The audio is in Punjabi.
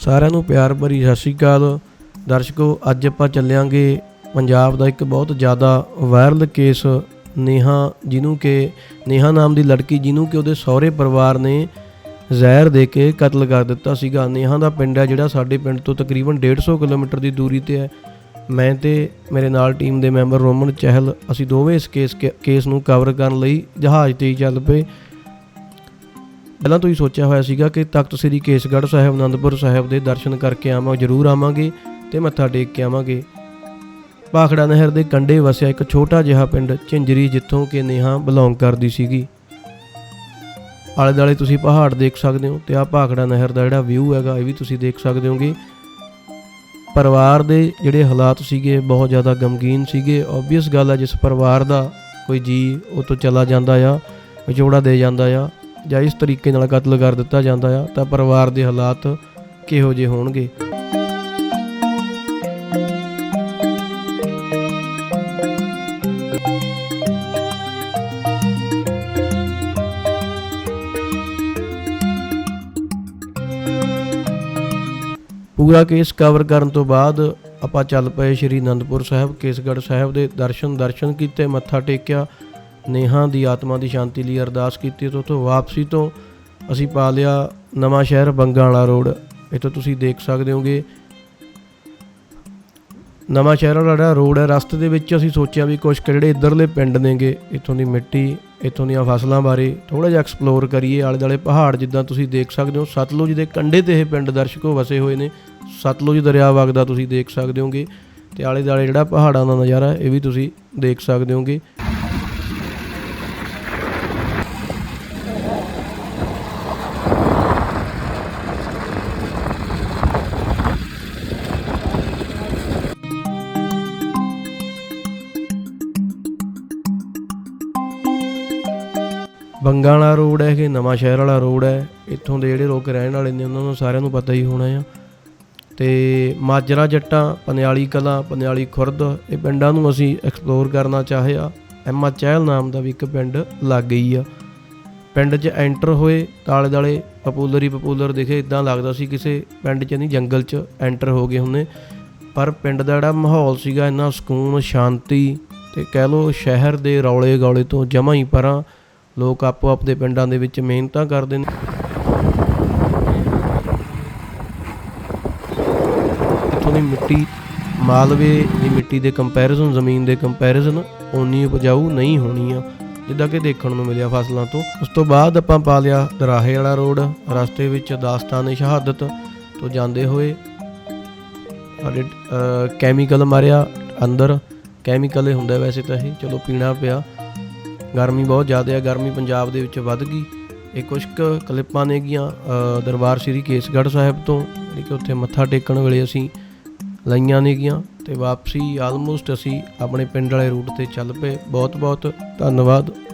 ਸਾਰਿਆਂ ਨੂੰ ਪਿਆਰ ਭਰੀ ਸਤਿ ਸ਼੍ਰੀ ਅਕਾਲ। ਦਰਸ਼ਕੋ, ਅੱਜ ਆਪਾਂ ਚੱਲਿਆਂਗੇ ਪੰਜਾਬ ਦਾ ਇੱਕ ਬਹੁਤ ਜ਼ਿਆਦਾ ਵਾਇਰਲ ਕੇਸ ਨੇਹਾ ਜਿਹਨੂੰ ਕਿ, ਨੇਹਾ ਨਾਮ ਦੀ ਲੜਕੀ ਜਿਹਨੂੰ ਕਿ ਉਹਦੇ ਸਹੁਰੇ ਪਰਿਵਾਰ ਨੇ ਜ਼ਹਿਰ ਦੇ ਕੇ ਕਤਲ ਕਰ ਦਿੱਤਾ ਸੀਗਾ। ਨੇਹਾ ਦਾ ਪਿੰਡ ਹੈ ਜਿਹੜਾ ਸਾਡੇ ਪਿੰਡ ਤੋਂ ਤਕਰੀਬਨ 150 ਕਿਲੋਮੀਟਰ ਦੀ ਦੂਰੀ ਤੇ ਹੈ। ਮੈਂ ਤੇ ਮੇਰੇ ਨਾਲ ਟੀਮ ਦੇ ਮੈਂਬਰ ਰੋਮਨ ਚਹਿਲ, ਅਸੀਂ ਦੋਵੇਂ ਇਸ ਕੇਸ ਕੇਸ ਨੂੰ ਕਵਰ ਕਰਨ ਲਈ ਜਹਾਜ਼ ਤੇ ਹੀ ਚੱਲ ਪਏ। ਪਹਿਲਾਂ ਤੋਂ ਹੀ ਸੋਚਿਆ ਹੋਇਆ ਸੀਗਾ ਕਿ ਤਖਤ ਸ੍ਰੀ ਕੇਸਗੜ੍ਹ ਸਾਹਿਬ, ਅਨੰਦਪੁਰ ਸਾਹਿਬ ਦੇ ਦਰਸ਼ਨ ਕਰਕੇ ਆਵਾਂ, ਜ਼ਰੂਰ ਆਵਾਂਗੇ ਤੇ ਮੱਥਾ ਟੇਕ ਕੇ ਆਵਾਂਗੇ। ਭਾਖੜਾ ਨਹਿਰ ਦੇ ਕੰਢੇ ਵਸਿਆ ਇੱਕ ਛੋਟਾ ਜਿਹਾ ਪਿੰਡ, ਝਿੰਜਰੀ, ਜਿੱਥੋਂ ਕਿ ਨੇਹਾ ਬਿਲੋਂਗ ਕਰਦੀ ਸੀਗੀ। ਆਲੇ ਦਾਲੇ ਤੁਸੀਂ ਪਹਾੜ ਦੇਖ ਸਕਦੇ ਹੋ ਤੇ ਆ ਭਾਖੜਾ ਨਹਿਰ ਦਾ ਜਿਹੜਾ ਵਿਊ ਹੈਗਾ, ਇਹ ਵੀ ਤੁਸੀਂ ਦੇਖ ਸਕਦੇ ਹੋਗੇ। ਪਰਿਵਾਰ ਦੇ ਜਿਹੜੇ ਹਾਲਾਤ ਸੀਗੇ, ਬਹੁਤ ਜ਼ਿਆਦਾ ਗਮਗੀਨ ਸੀਗੇ। ਓਬਵੀਅਸ ਗੱਲ ਆ, ਜਿਸ ਪਰਿਵਾਰ ਦਾ ਕੋਈ ਜੀ ਉਹ ਤੋਂ ਚਲਾ ਜਾਂਦਾ ਆ, ਵਿਛੋੜਾ ਦੇ ਜਾਂਦਾ ਆ। ਜਾਂ ਇਸ ਤਰੀਕੇ ਨਾਲ ਕਤਲ ਕਰ ਦਿੱਤਾ ਜਾਂਦਾ ਆ, ਤਾਂ ਪਰਿਵਾਰ ਦੇ ਹਾਲਾਤ ਕਿਹੋ ਜਿਹੇ ਹੋਣਗੇ? ਪੂਰਾ ਕੇਸ ਕਵਰ ਕਰਨ ਤੋਂ ਬਾਅਦ ਆਪਾਂ ਚੱਲ ਪਏ ਸ਼੍ਰੀ ਅਨੰਦਪੁਰ ਸਾਹਿਬ, ਕੇਸਗੜ੍ਹ ਸਾਹਿਬ ਦੇ ਦਰਸ਼ਨ ਦਰਸ਼ਨ ਕੀਤੇ, ਮੱਥਾ ਟੇਕਿਆ ਨੇਹਾ ਦੀ ਆਤਮਾ ਦੀ ਸ਼ਾਂਤੀ ਲਈ ਅਰਦਾਸ ਕੀਤੀ, ਤੇ ਉੱਥੋਂ ਵਾਪਸੀ ਤੋਂ ਅਸੀਂ ਪਾ ਲਿਆ ਨਵਾਂ ਸ਼ਹਿਰ ਬੰਗਾ ਵਾਲਾ ਰੋਡ। ਇੱਥੋਂ ਤੁਸੀਂ ਦੇਖ ਸਕਦੇ ਹੋਗੇ। ਨਵਾਂ ਸ਼ਹਿਰ ਵਾਲਾ ਜਿਹੜਾ ਰੋਡ ਹੈ, ਰਸਤੇ ਦੇ ਵਿੱਚ ਅਸੀਂ ਸੋਚਿਆ ਵੀ ਕੁਝ ਕੁ ਜਿਹੜੇ ਇੱਧਰਲੇ ਪਿੰਡ ਨੇਗੇ, ਇੱਥੋਂ ਦੀ ਮਿੱਟੀ, ਇੱਥੋਂ ਦੀਆਂ ਫਸਲਾਂ ਬਾਰੇ ਥੋੜਾ ਜਿਹਾ ਐਕਸਪਲੋਰ ਕਰੀਏ। ਆਲੇ ਦਾਲੇ ਪਹਾੜ ਜਿੱਦਾਂ ਤੁਸੀਂ ਦੇਖ ਸਕਦੇ ਹੋ, ਸਤਲੁਜ ਦੇ ਕੰਢੇ ਤੇ ਇਹ ਪਿੰਡ ਦਰਸ਼ਕੋ ਵਸੇ ਹੋਏ ਨੇ। ਸਤਲੁਜ ਦਰਿਆ ਵਗਦਾ ਤੁਸੀਂ ਦੇਖ ਸਕਦੇ ਹੋਗੇ। ਤੇ ਆਲੇ ਦਾਲੇ ਜਿਹੜਾ ਪਹਾੜਾਂ ਦਾ ਨਜ਼ਾਰਾ, ਇਹ ਵੀ ਤੁਸੀਂ ਦੇਖ ਸਕਦੇ ਹੋਗੇ। ਬੰਗਾ ਵਾਲਾ ਰੋਡ ਹੈ ਕਿ ਨਵਾਂ ਸ਼ਹਿਰ ਵਾਲਾ ਰੋਡ ਹੈ, ਇੱਥੋਂ ਦੇ ਜਿਹੜੇ ਲੋਕ ਰਹਿਣ ਵਾਲੇ ਨੇ, ਉਹਨਾਂ ਨੂੰ ਸਾਰਿਆਂ ਨੂੰ ਪਤਾ ਹੀ ਹੋਣਾ ਆ। ਤੇ ਮਾਜਰਾ ਜੱਟਾਂ, ਪਨਿਆਲੀ ਕਲਾਂ, ਪਨਿਆਲੀ ਖੁਰਦ, ਇਹ ਪਿੰਡਾਂ ਨੂੰ ਅਸੀਂ ਐਕਸਪਲੋਰ ਕਰਨਾ ਚਾਹਿਆ। ਐਮਾ ਚਹਿਲ ਨਾਮ ਦਾ ਵੀ ਇੱਕ ਪਿੰਡ ਲੱਗ ਗਈ ਆ। ਪਿੰਡ 'ਚ ਐਂਟਰ ਹੋਏ, ਤਾਲੇ ਦਾਲੇ ਪਪੂਲਰ ਹੀ ਪਪੂਲਰ ਦਿਖੇ ਇਦਾਂ ਲੱਗਦਾ ਸੀ ਕਿਸੇ ਪਿੰਡ 'ਚ ਨਹੀਂ, ਜੰਗਲ 'ਚ ਐਂਟਰ ਹੋ ਗਏ ਹੁੰਨੇ ਪਰ ਪਿੰਡ ਦਾ ਜਿਹੜਾ ਮਾਹੌਲ ਸੀਗਾ, ਇੰਨਾ ਸਕੂਨ, ਸ਼ਾਂਤੀ, ਤੇ ਕਹਿ ਲੋ ਸ਼ਹਿਰ ਦੇ ਰੌਲੇ ਗੌਲੇ ਤੋਂ ਜਮਾਂ ਹੀ ਪਰਾਂ ਲੋਕ ਆਪੋ ਆਪਦੇ ਪਿੰਡਾਂ ਦੇ ਵਿੱਚ ਮਿਹਨਤਾਂ ਕਰਦੇ ਨੇ। ਇੱਥੋਂ ਦੀ ਮਿੱਟੀ ਮਾਲਵੇ ਦੀ ਮਿੱਟੀ ਦੇ ਕੰਪੈਰੀਜ਼ਨ ਜ਼ਮੀਨ ਦੇ ਕੰਪੈਰੀਜ਼ਨ ਓਨੀ ਉਪਜਾਊ ਨਹੀਂ ਹੋਣੀ ਆ ਜਿੱਦਾਂ ਕਿ ਦੇਖਣ ਨੂੰ ਮਿਲਿਆ ਫਸਲਾਂ ਤੋਂ। ਉਸ ਤੋਂ ਬਾਅਦ ਆਪਾਂ ਪਾ ਲਿਆ ਦਰਾਹੇ ਵਾਲਾ ਰੋਡ, ਰਸਤੇ ਵਿੱਚ ਦਾਸਤਾਨੇ ਸ਼ਹਾਦਤ ਤੋਂ ਜਾਂਦੇ ਹੋਏ ਸਾਡੇ ਕੈਮੀਕਲ ਮਾਰਿਆ ਅੰਦਰ। ਕੈਮੀਕਲ ਹੀ ਹੁੰਦਾ ਵੈਸੇ ਤਾਂ ਇਹ, ਚਲੋ ਪੀਣਾ ਪਿਆ। ਗਰਮੀ ਬਹੁਤ ਜ਼ਿਆਦਾ ਹੈ ਗਰਮੀ ਪੰਜਾਬ ਦੇ ਵਿੱਚ ਵੱਧ ਗਈ। ਇਹ ਕੁਝ ਕੁ ਕਲਿੱਪਾਂ ਨੇਗੀਆਂ ਅ, ਦਰਬਾਰ ਸ੍ਰੀ ਕੇਸਗੜ੍ਹ ਸਾਹਿਬ ਤੋਂ ਜਿਹੜੀ ਕਿ ਉੱਥੇ ਮੱਥਾ ਟੇਕਣ ਵੇਲੇ ਅਸੀਂ ਲਈਆਂ ਨੇਗੀਆਂ ਤੇ ਵਾਪਸੀ ਆਲਮੋਸਟ ਅਸੀਂ ਆਪਣੇ ਪਿੰਡ ਵਾਲੇ ਰੂਟ ਤੇ ਚੱਲ ਪਏ। ਬਹੁਤ ਬਹੁਤ ਧੰਨਵਾਦ।